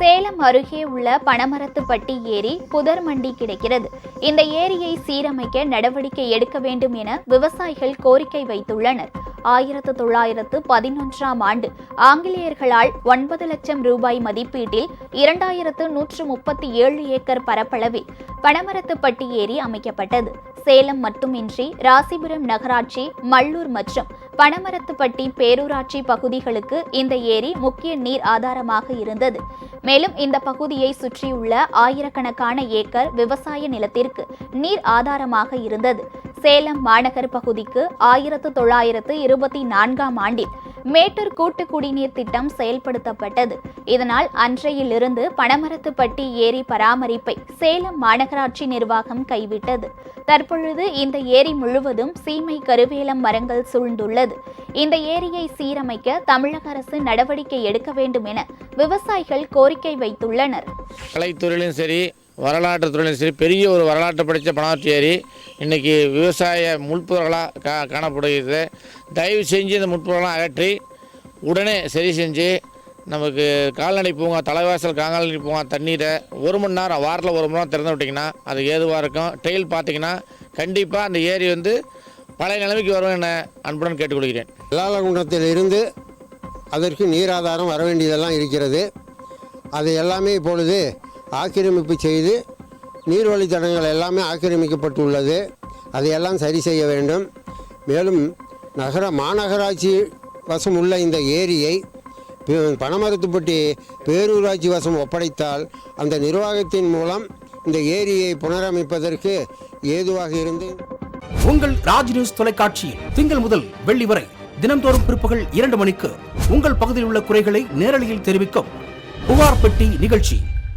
சேலம் அருகே உள்ள பனமரத்துப்பட்டி ஏரி புதர் மண்டி கிடைக்கிறது. இந்த ஏரியை சீரமைக்க நடவடிக்கை எடுக்க வேண்டும் என விவசாயிகள் கோரிக்கை வைத்துள்ளனர். ஆயிரத்து தொள்ளாயிரத்து பதினொன்றாம் ஆண்டு ஆங்கிலேயர்களால் ஒன்பது லட்சம் ரூபாய் மதிப்பீட்டில் இரண்டாயிரத்து நூற்று முப்பத்தி ஏழு ஏக்கர் பரப்பளவில் பனமரத்துப்பட்டி ஏரி அமைக்கப்பட்டது. சேலம் மட்டுமின்றி ராசிபுரம் நகராட்சி மல்லூர் மற்றும் பனமரத்துப்பட்டி பேரூராட்சி பகுதிகளுக்கு இந்த ஏரி முக்கிய நீர் ஆதாரமாக இருந்தது. மேலும் இந்த பகுதியை சுற்றியுள்ள ஆயிரக்கணக்கான ஏக்கர் விவசாய நிலத்திற்கு நீர் ஆதாரமாக இருந்தது. சேலம் மாநகர் பகுதிக்கு ஆயிரத்து தொள்ளாயிரத்து இருபத்தி நான்காம் ஆண்டில் மேட்டூர் கூட்டு குடிநீர் திட்டம் செயல்படுத்தப்பட்டது. இதனால் அன்றையிலிருந்து பனமரத்துப்பட்டி ஏரி பராமரிப்பை சேலம் மாநகராட்சி நிர்வாகம் கைவிட்டது. தற்பொழுது இந்த ஏரி முழுவதும் சீமை கருவேலம் மரங்கள் சூழ்ந்துள்ளது. இந்த ஏரியை சீரமைக்க தமிழக அரசு நடவடிக்கை எடுக்க வேண்டும் என விவசாயிகள் கோரிக்கை வைத்துள்ளனர். கலைத்துறையிலும் சரி வரலாற்று துறையிலும் சரி பெரிய ஒரு வரலாற்று படித்த பணாற்று ஏரி இன்றைக்கி விவசாய முற்பொருளாக கா காணப்படுகிறது. தயவு செஞ்சு இந்த முற்பொருளாக அகற்றி உடனே சரி செஞ்சு நமக்கு கால்நடை பூங்கா தலைவாசல் கால்நடை பூங்கா தண்ணீரை ஒரு மணி நேரம் வாரத்தில் ஒரு மணி நேரம் திறந்து விட்டிங்கன்னா அது ஏதுவாக இருக்கும்? டெயில் பார்த்தீங்கன்னா கண்டிப்பாக அந்த ஏரி வந்து பழைய நிலைமைக்கு வரும் என அன்புடன் கேட்டுக்கொள்கிறேன். லாலகுண்டத்தில் இருந்து அதற்கு நீராதாரம் வர வேண்டியதெல்லாம் இருக்கிறது. அது எல்லாமே இப்பொழுது ஆக்கிரமிப்பு செய்து நீர்வழித்தடங்கள் எல்லாமே ஆக்கிரமிக்கப்பட்டுள்ளது. அதையெல்லாம் சரி செய்ய வேண்டும். மேலும் நகர மாநகராட்சி வசம் உள்ள இந்த ஏரியை பணமரத்துப்பட்டி பேரூராட்சி வசம் ஒப்படைத்தால் அந்த நிர்வாகத்தின் மூலம் இந்த ஏரியை புனரமைப்பதற்கு ஏதுவாக இருந்து உங்கள் ராஜ் நியூஸ் தொலைக்காட்சியில் திங்கள் முதல் வெள்ளி வரை தினம்தோறும் பிற்பகல் இரண்டு மணிக்கு உங்கள் பகுதியில் உள்ள குறைகளை நேரலையில் தெரிவிக்கும் புகார் பெட்டி நிகழ்ச்சி.